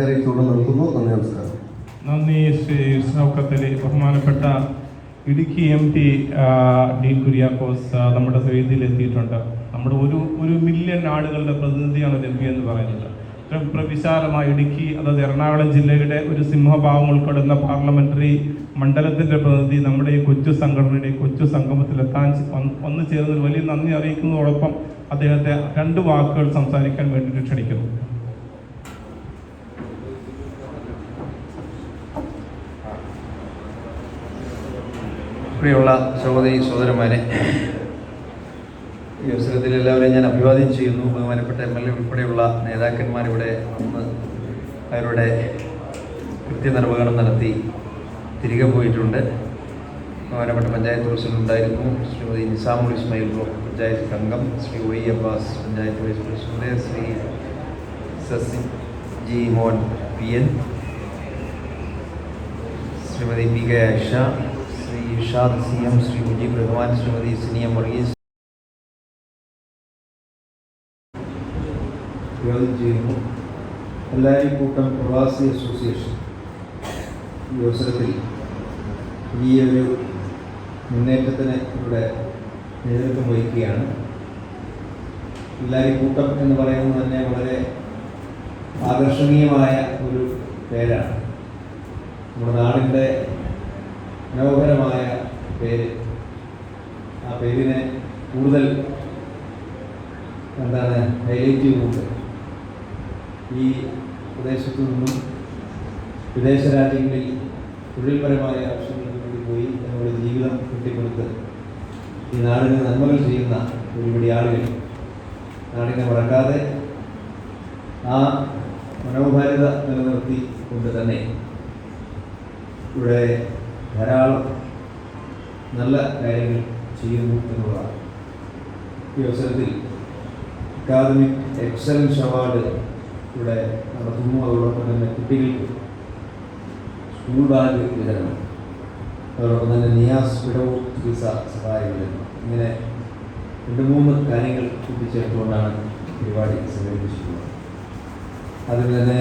നന്ദി നമസ്കാരം. ശ്രീ ഷൗക്കത്തലി ബഹുമാനപ്പെട്ട ഇടുക്കി എം പി ഡീൻ കുര്യാക്കോസ് നമ്മുടെ വേദിയിൽ എത്തിയിട്ടുണ്ട്. നമ്മുടെ ഒരു ഒരു മില്യൺ ആളുകളുടെ പ്രതിനിധിയാണ് ഒരു എം പി എന്ന് പറയുന്നത്. ഇത്രയും പ്രവിശാലമായ ഇടുക്കി അതായത് എറണാകുളം ജില്ലയുടെ ഒരു സിംഹഭാവം ഉൾപ്പെടുന്ന പാർലമെന്ററി മണ്ഡലത്തിന്റെ പ്രതിനിധി നമ്മുടെ ഈ കൊച്ചു സംഘടനയുടെ കൊച്ചു സംഗമത്തിലെത്താൻ ഒന്ന് ചേർന്നതിൽ വലിയ നന്ദി അറിയിക്കുന്നതോടൊപ്പം അദ്ദേഹത്തെ രണ്ട് വാക്കുകൾ സംസാരിക്കാൻ വേണ്ടിയിട്ട് ക്ഷണിക്കുന്നു. പ്രിയമുള്ള സഹോദരി സഹോദരന്മാരെ ഈ അവസരത്തിൽ എല്ലാവരെയും ഞാൻ അഭിവാദ്യം ചെയ്യുന്നു. ബഹുമാനപ്പെട്ട എം എൽ എ ഉൾപ്പെടെയുള്ള നേതാക്കന്മാരിവിടെ വന്ന് അവരുടെ കൃത്യനിർവഹണം നടത്തി തിരികെ പോയിട്ടുണ്ട്. ബഹുമാനപ്പെട്ട പഞ്ചായത്ത് പ്രസിഡന്റ് ഉണ്ടായിരുന്നു. ശ്രീമതി നിസാമുൽ ഇസ്മയിൽ ബ്ലോക്ക് പഞ്ചായത്ത് അംഗം Shri O E Abbas panchayat vice president. Shri Sasi G Mon P N. Shrimati P K Ayisha. Ishad C M Shri Mujeeb Rahman Shrimati Siniya Varghese എല്ലാവരും കൂട്ടം പ്രവാസി അസോസിയേഷൻ. ഈ അവസരത്തിൽ ഈ ഒരു മുന്നേറ്റത്തിന് ഇവിടെ നേതൃത്വം വഹിക്കുകയാണ്. കൂട്ടം എന്ന് പറയുന്നത് തന്നെ വളരെ ആകർഷണീയമായ ഒരു പേരാണ്. നമ്മുടെ നാടിന്റെ മനോഹരമായ പേര്. ആ പേരിനെ കൂടുതൽ എന്താണ് ഹൈലൈറ്റ് ചെയ്തുകൊണ്ട് ഈ പ്രദേശത്തു നിന്നും വിദേശ രാജ്യങ്ങളിൽ തൊഴിൽപരമായ ആവശ്യങ്ങൾക്ക് വേണ്ടി പോയി നമ്മുടെ ജീവിതം കെട്ടിപ്പടുത്ത് ഈ നാടിന് നന്മകൾ ചെയ്യുന്ന ഒരുപടി ആളുകൾ. നാടിനെ മറക്കാതെ ആ മനോഹാരിത നിലനിർത്തി കൊണ്ട് തന്നെ ഇവിടെ ധാരാളം നല്ല കാര്യങ്ങൾ ചെയ്യുന്നു എന്നുള്ളതാണ്. ഈ അവസരത്തിൽ അക്കാദമിക് എക്സലൻസ് അവാർഡ് ഇവിടെ നടത്തുന്നു. അതോടൊപ്പം തന്നെ കുട്ടികൾക്ക് സ്കൂൾ ബാഗ് വിതരണം. അതോടൊപ്പം തന്നെ നിയാസ് വിടവും ചികിത്സ സഹായ വിതരണം ഇങ്ങനെ രണ്ട് മൂന്ന് കാര്യങ്ങൾ കൂട്ടിച്ചേർത്തുകൊണ്ടാണ് പരിപാടി സംഘടിപ്പിച്ചിട്ടുള്ളത്. അതിൽ തന്നെ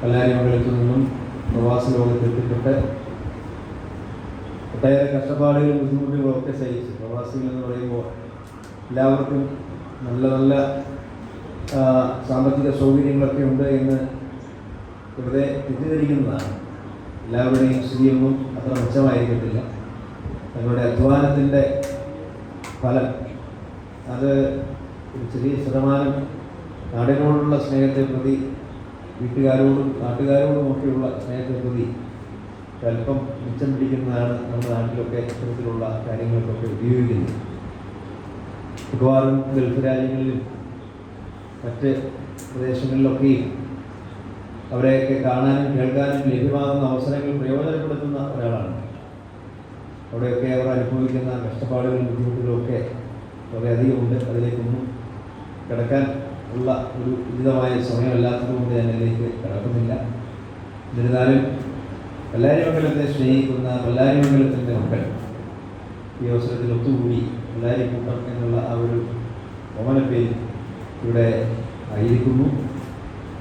കല്ലാരിമംഗലത്തു നിന്നും പ്രവാസ ലോകത്ത് എത്തിപ്പെട്ട് ഒട്ടേറെ കഷ്ടപ്പാടുകളും ബുദ്ധിമുട്ടുകളും ഒക്കെ സഹിച്ച് പ്രവാസികൾ എന്ന് പറയുമ്പോൾ എല്ലാവർക്കും നല്ല നല്ല സാമ്പത്തിക സൗകര്യങ്ങളൊക്കെ ഉണ്ട് എന്ന് ഇവിടെ തെറ്റിദ്ധരിക്കുന്നതാണ്. എല്ലാവരുടെയും സ്ഥിതിയൊന്നും അത്ര മെച്ചമായിരിക്കത്തില്ല. തങ്ങളുടെ അധ്വാനത്തിന്റെ ഫലം അത് ഒരു ചെറിയ ശതമാനം നാടിനോടുള്ള സ്നേഹത്തെ പ്രതി വീട്ടുകാരോടും നാട്ടുകാരോടും ഒക്കെയുള്ള സ്നേഹത്തെ പ്രതി അല്പം മിച്ചം പിടിക്കുന്നതാണ് നമ്മുടെ നാട്ടിലൊക്കെ ഇത്തരത്തിലുള്ള കാര്യങ്ങൾക്കൊക്കെ ഉപയോഗിക്കുന്നത്. മിക്കവാറും ഗൾഫ് രാജ്യങ്ങളിലും മറ്റ് പ്രദേശങ്ങളിലൊക്കെയും അവരെയൊക്കെ കാണാനും കേൾക്കാനും ലഭ്യമാകുന്ന അവസരങ്ങൾ പ്രയോജനപ്പെടുത്തുന്ന ഒരാളാണ്. അവിടെയൊക്കെ അവർ അനുഭവിക്കുന്ന കഷ്ടപ്പാടുകളും ബുദ്ധിമുട്ടുകളും ഒക്കെ വളരെയധികമുണ്ട്. അതിലേക്കൊന്നും കിടക്കാൻ ഉള്ള ഒരു ഉചിതമായ സമയമല്ലാത്തതുകൊണ്ട് ഞാൻ അതിലേക്ക് കിടക്കുന്നില്ല. എന്നിരുന്നാലും കല്ലാരിമംഗലത്തെ സ്നേഹിക്കുന്ന കല്ലാരിമംഗലത്തിന്റെ മക്കൾ ഈ അവസരത്തിൽ ഒത്തുകൂടി കല്ലാരി കൂട്ടം എന്നുള്ള ആ ഒരു ഓമനപ്പേരിൽ ഇവിടെ ആയിരിക്കുന്നു.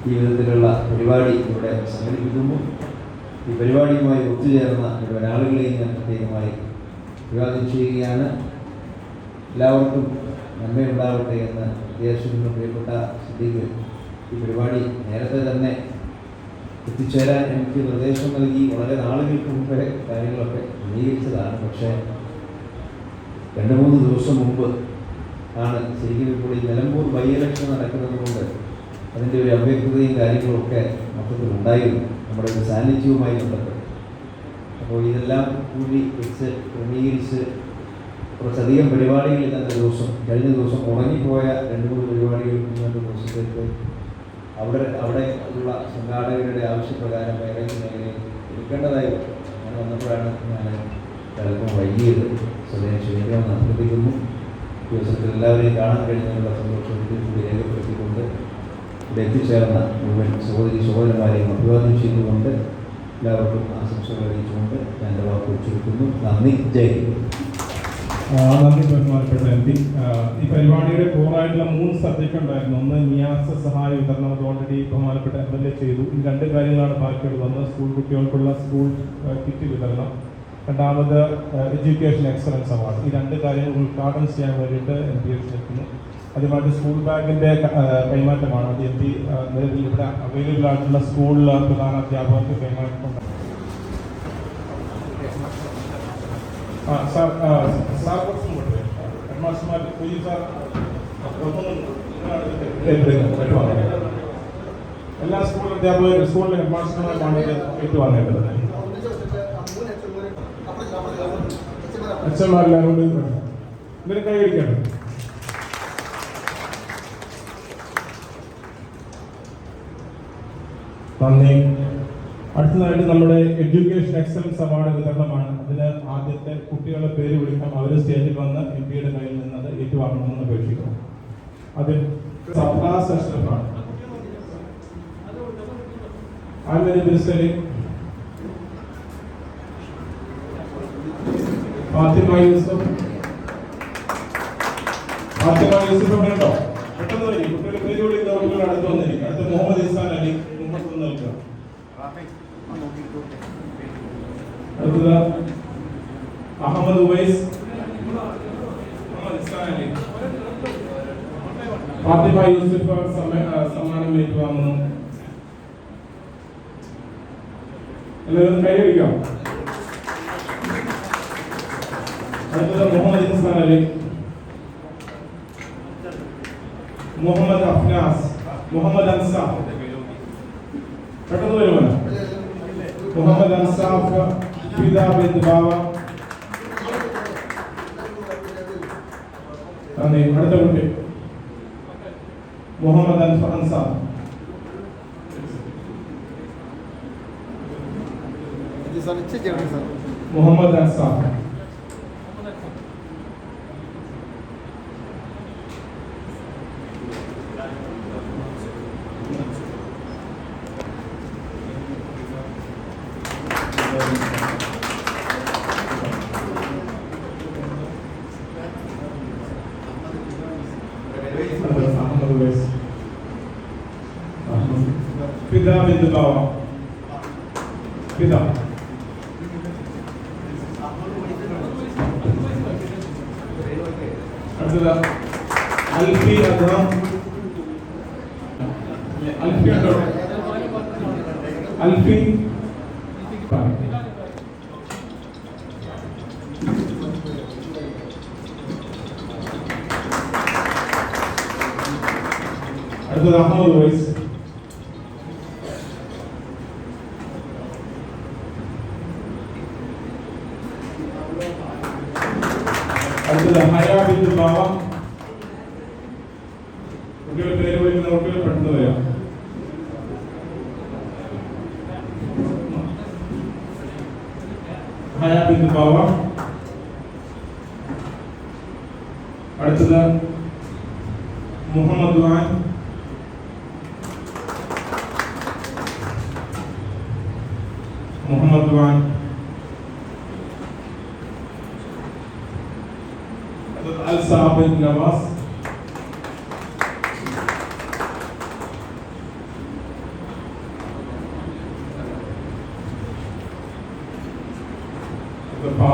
ഈ വിധത്തിലുള്ള പരിപാടി ഇവിടെ സംഘടിപ്പിക്കുന്നു. ഈ പരിപാടിയുമായി ഒത്തുചേർന്ന ഇവിടെ ആളുകളെയും ഞാൻ പ്രത്യേകമായി വിവാദം ചെയ്യുകയാണ്. എല്ലാവർക്കും നന്മയുണ്ടാവട്ടെ എന്ന് വിദേശത്തുനിന്ന് പ്രിയപ്പെട്ട സ്ഥിതിക്ക് ഈ പരിപാടി നേരത്തെ തന്നെ എത്തിച്ചേരാൻ എനിക്ക് നിർദ്ദേശം നൽകി വളരെ നാളുകൾക്ക് മുമ്പേ കാര്യങ്ങളൊക്കെ അംഗീകരിച്ചതാണ്. പക്ഷേ രണ്ട് മൂന്ന് ദിവസം മുമ്പ് ആണ് ശരിക്കും ഇപ്പോൾ ഈ നിലമ്പൂർ ബൈ ഇലക്ഷൻ നടക്കുന്നത് കൊണ്ട് അതിന്റെ ഒരു അവ്യക്തതയും കാര്യങ്ങളൊക്കെ മൊത്തത്തിൽ ഉണ്ടായിരുന്നു. നമ്മുടെ ഒരു സാന്നിധ്യവുമായി ബന്ധപ്പെട്ട്. അപ്പോൾ ഇതെല്ലാം കൂടി വെച്ച് ക്രമീകരിച്ച് കുറച്ചധികം പരിപാടികൾ ഇന്നത്തെ ദിവസം കഴിഞ്ഞ ദിവസം ഉറങ്ങിപ്പോയ രണ്ട് മൂന്ന് പരിപാടികൾ ഇന്നത്തെ ദിവസത്തേക്ക് അവിടെ അവിടെ ഉള്ള സംഘാടകരുടെ ആവശ്യപ്രകാരം വേറെ മേഖലയിൽ എടുക്കേണ്ടതായി. അങ്ങനെ വന്നപ്പോഴാണ് ഞാൻ ചിലപ്പോൾ വൈകിയത്. സ്വയം ക്ഷമിക്കണമെന്ന് അഭ്യർത്ഥിക്കുന്നു ദിവസത്തിൽ എല്ലാവരെയും കാണാൻ കഴിഞ്ഞതിനുള്ള സന്തോഷം ഇതിൽ കൂടി രേഖപ്പെടുത്തിക്കൊണ്ട് ഇവിടെ എത്തിച്ചേർന്ന മുഴുവൻ സഹോദരി സഹോദരന്മാരെയും അഭിവാദ്യം ചെയ്തുകൊണ്ട് എല്ലാവർക്കും ആശംസകൾ അറിയിച്ചുകൊണ്ട് ഞാൻ എന്റെ വാക്ക് ചുരുക്കുന്നു നന്ദി. ജയ് നന്ദി ബഹുമാനപ്പെട്ട എം പി. ഈ പരിപാടിയുടെ കോറായിട്ടുള്ള മൂന്ന് സബ്ജക്റ്റ് ഉണ്ടായിരുന്നു. ഒന്ന് ന്യാസ സഹായ വിതരണം അത് ഓൾറെഡി ബഹുമാനപ്പെട്ട എം എൽ എ ചെയ്തു. ഈ രണ്ട് കാര്യങ്ങളാണ് ബാക്കിയുള്ളത്. ഒന്ന് സ്കൂൾ കുട്ടികൾക്കുള്ള സ്കൂൾ കിറ്റ് വിതരണം. രണ്ടാമത് എഡ്യൂക്കേഷൻ എക്സലൻസ് അവാർഡ് ഈ രണ്ട് കാര്യങ്ങൾ ഉദ്ഘാടനം ചെയ്യാൻ വേണ്ടിയിട്ട് എം പി ക്ഷണിക്കുന്നു അതുമായിട്ട് സ്കൂൾ ബാഗിന്റെ കൈമാറ്റമാണ്. അത് എം പി നിലവിൽ ഇവിടെ അവൈലബിൾ ആയിട്ടുള്ള സ്കൂളിൽ പ്രധാന അധ്യാപകർക്ക് കൈമാറ്റം എല്ലാ സ്കൂൾ അധ്യാപകരും സ്കൂളിലെ ഹെഡ്മാസ്റ്റർമാരാണ് ഇത് ഏറ്റുവാങ്ങേണ്ടത് അച്ഛന്മാരെല്ലാവരും കൂടി വരണം. ഇവരെ കൈയടിക്കണം നന്ദി. അടുത്തതായിട്ട് നമ്മുടെ എഡ്യൂക്കേഷൻ എക്സലൻസ് അവാർഡ് വിതരണമാണ്. അതിന് ആദ്യത്തെ കുട്ടികളെ പേര് വിളിക്കാം അവർ സ്റ്റേജിൽ വന്ന് എം പിയുടെ കയ്യിൽ നിന്ന് അത് ഏറ്റുവാങ്ങണമെന്ന് അപേക്ഷിക്കുന്നു. അതിൽ സബ്ഹാസ് അഷ്റഫാണ് ആൽവരി പേര് മുഹമ്മദ് അഹമ്മദ് ഉവൈസ് മുഹമ്മദ് ഇസാൻ അലി ഫാത്തിമ യൂസഫ് സമ്മേ- ആ, സമ്മാനം ഏറ്റുവാങ്ങുന്നു എല്ലാവരും കൈയടിക്കാം അടുത്തത് മുഹമ്മദ് ഇൻസാൻ അലി മുഹമ്മദ് അഫ്നാസ് മുഹമ്മദ് അൻസാഫ് പെട്ടെന്ന് വരുമല്ലോ മുഹമ്മദ് അൻസാഫ് പിതാബിന്ദ് ബാവ നന്ദി അടുത്ത കുട്ടി മുഹമ്മദ് അൻഫ അൻസാർ മുഹമ്മദ് അടുത്തത് അൽഫി അദ്ഹാം അൽഫി ഉണ്ടോ അൽഫി അടുത്തത് അഹമ്മദ് വൈസ് ஹயாத் இந்த பாவா அடுத்தது முகமது வாய் முகமது வாய் அல் சாபின் நவாஸ்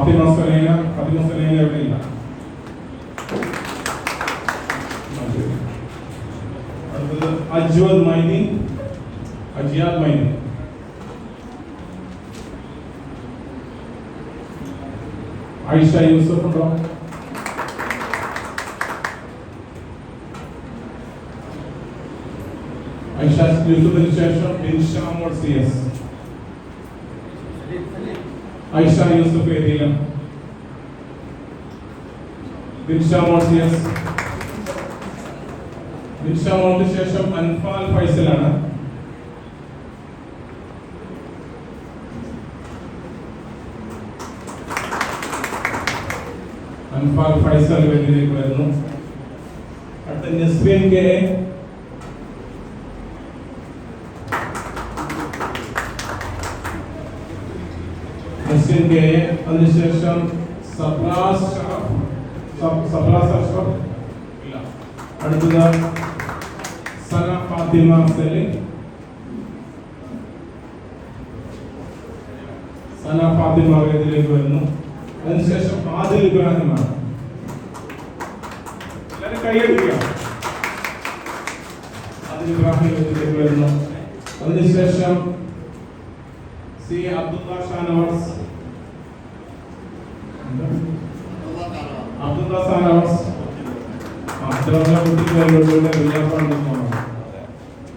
ഇത് ഫാത്തിമ സലീന ഫാത്തിമ സലീന എവിടെയില്ല അടുത്തത് അജ്വദ് മൈനി അജിയാദ് മൈനി ആയിഷ യൂസഫ് ഉണ്ടോ ആയിഷ യൂസഫിന് ശേഷം ബിൻഷാമോൾ സി എസ് ആയിഷ യൂസഫ് ഏരിയയിലും ബിൻഷാമോൾ സി എസ് ബിൻഷാമോൾക്ക് ശേഷം അൻഫാൽ ഫൈസലാണ്. അൻഫാൽ ഫൈസൽ വേദിയിലേക്ക് വരുന്നു അടുത്ത നസ്ബീൻ കെ. നസ്ബീൻ കെ. അതിനുശേഷം സബ്രാസ് അഷ്റഫ് ഇല്ല. അടുത്തത് സന ഫാത്തിമ സലീം. സന ഫാത്തിമ വേദിയിലേക്ക് വരുന്നു. അതിനുശേഷം ആദിൽ ഇബ്രാഹിമാണ്. കൈയടിക്കുക. ആദിൽ ഇബ്രാഹിം വേദിയിലേക്ക് വരുന്നു. അതിനുശേഷം സി അബ്ദുള്ള ഷാനവാസ് അബ്ദുള്ള ഷാനവാസ് ആ, ഇത്രയുള്ള കുട്ടിക്ക് വരുമ്പോഴുള്ള വിദ്യാഭ്യാസം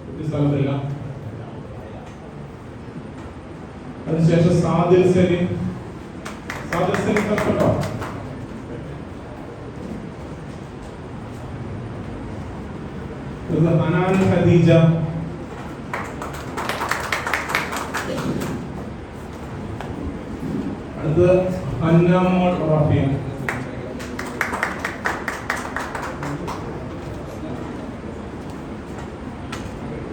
കുട്ടി സ്ഥലത്തില്ല അതിനുശേഷം സാദിൽ സലീം സാദിൽ സലീം കഷ്ടപ്പെട്ടോ ഇത് അനാൻ ഖദീജ അടുത്ത് അന്നാമോൾ റഫിയ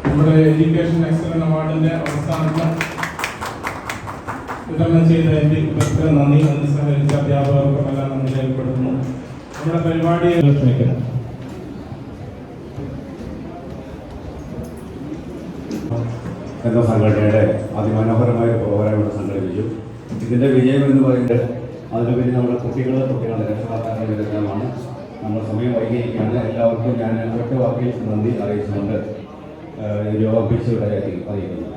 നമ്മുടെ എഡ്യൂക്കേഷൻ എക്സലൻ അവാർഡിന്റെ അവസാനത്തെ വിതരണം ചെയ്ത എന്റെ ഇവർക്ക് നന്ദി. അതിന് സഹകരിച്ച അധ്യാപകർക്കും എല്ലാം നന്ദി രേഖപ്പെടുത്തുന്നു. നമ്മുടെ പരിപാടിയെ ക്ഷണിക്കുന്നു എന്ന സംഘടനയുടെ അതിമനോഹരമായ പ്രോഗ്രാം ഇവിടെ സംഘടിപ്പിച്ചു. ഇതിന്റെ വിജയം എന്ന് പറയുന്നത് അതിലുപരി നമ്മുടെ കുട്ടികൾ കുട്ടികളുടെ രക്ഷകർത്താക്കൾ ഇതെല്ലാമാണ് നമ്മൾ സമയം വൈകിയിരിക്കുകയാണ്. എല്ലാവർക്കും ഞാൻ ഒറ്റ വാക്കിൽ നന്ദി അറിയിച്ചുകൊണ്ട് അഭ്യസിയുടെ അറിയിക്കുന്നു.